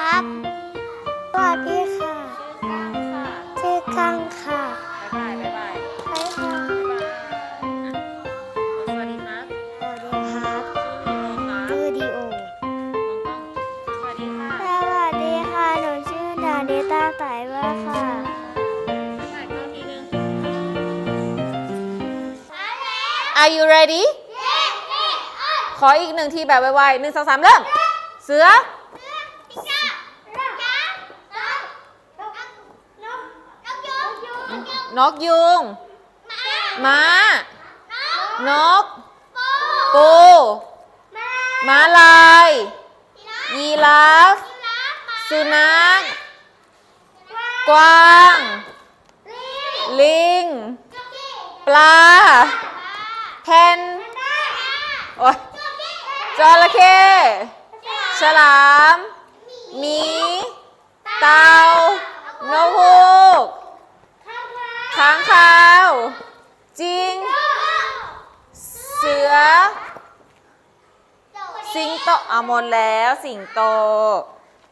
ครับ สวัสดีค่ะชื่อกังค่ะบ๊ายบายบ๊ายบายบ๊ายบายสวัสดีครับสวัสดีครับชื่อดีโอสวัสดีค่ะสวัสดีค่ะ หนูชื่อดาเดตาไต้ว่าค่ะอายุ ready ขออีกหนึ่งทีแบบไวๆหนึ่งสองสามเริ่ม เสือ นกยุง ม้า นก ปู ม้าลาย ยีราฟ สุนัข กวาง ลิง ปลา แพนโอ้ยจระเข้ ฉลามหมี เต่านกฮูก ค้างคาว จิง เสือสิงโตเอาหมดแล้วสิงโต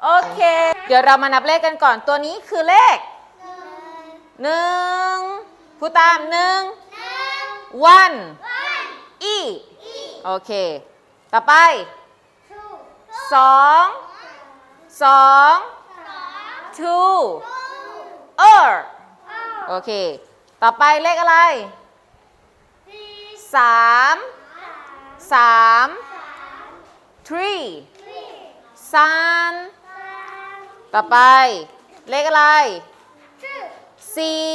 โอเค เดี๋ยวเรามานับเลขกันก่อนตัวนี้คือเลขหนึ่งผู้ตามหนึ่ง one e โอเค ต่อไปสองสอง two er โอเค ต่อไปเลขอะไรสาม สาม three ซันต่อไป เลขอะไรสี่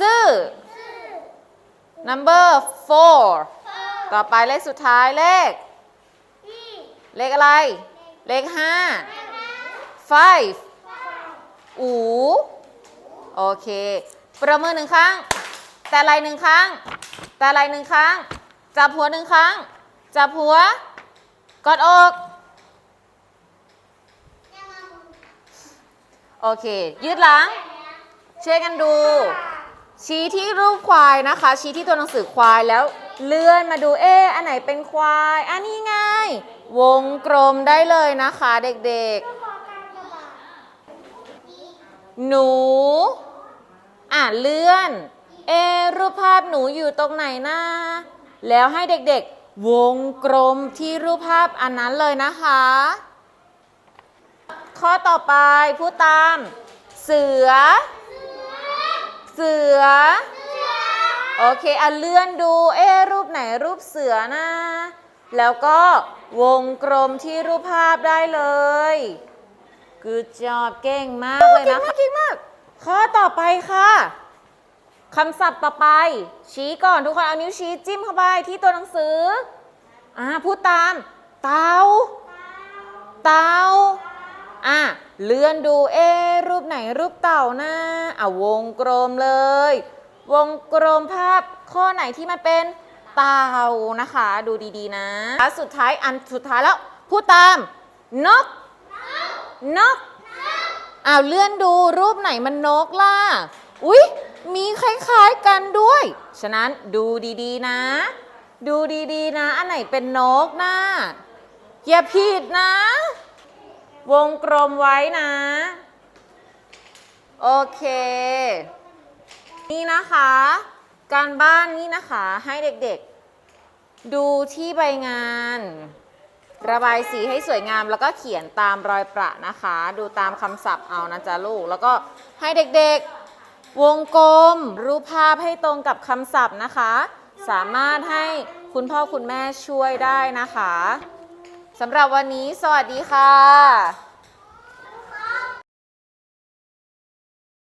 ซื่อ number four ต่อไปเลขสุดท้ายเลข เลขอะไร เลขห้า five อูโอเค ประมือหนึ่งครั้ง แต่ไหลหนึ่งครั้ง แต่ไหลหนึ่งครั้ง จับหัวหนึ่งครั้ง จับหัว กอดอก โอเค ยืดหลัง ช่วยกันดู ชี้ที่รูปควายนะคะ ชี้ที่ตัวหนังสือควายแล้วเลื่อนมาดูเอ๊ะอันไหนเป็นควาย อันนี้ไง วงกลมได้เลยนะคะเด็กๆ หนู อะเลื่อน เอรูปภาพหนูอยู่ตรงไหนนะ แล้วให้เด็กๆ วงกลมที่รูปภาพอันนั้นเลยนะคะ ข้อต่อไปพูดตาม เสือ เสือ โอเคอะเลื่อนดู เอ๊ะรูปไหนรูปเสือนะ แล้วก็วงกลมที่รูปภาพได้เลยกูจอบเก่งมากเลยนะคะเก่งมาก ข้อต่อไปค่ะ คำศัพท์ต่อไป ชี้ก่อนทุกคนเอานิ้วชี้จิ้มเข้าไปที่ตัวหนังสืออ่าพูดตาม เตาเตาอะเลื่อนดูเอ๊รูปไหนรูปเต่านะอะวงกลมเลย วงกลมภาพข้อไหนที่มันเป็นเต่านะคะ ดูดีๆนะอะสุดท้ายอันสุดท้ายแล้วพูดตาม นก นกอ้าวเลื่อนดูรูปไหนมันนกล่ะ อุ๊ย มีคล้ายๆกันด้วย ฉะนั้นดูดีๆนะ ดูดีๆนะ อันไหนเป็นนกนะอย่าผิดนะ วงกลมไว้นะ โอเค นี่นะคะ การบ้านนี่นะคะให้เด็กๆ ดูที่ใบงาน ระบายสีให้สวยงามแล้วก็เขียนตามรอยประนะคะ ดูตามคำศัพท์เอานะจ๊ะลูก แล้วก็ให้เด็กๆ วงกลม รูปภาพให้ตรงกับคำศัพท์นะคะ สามารถให้คุณพ่อคุณแม่ช่วยได้นะคะสำหรับวันนี้สวัสดีค่ะ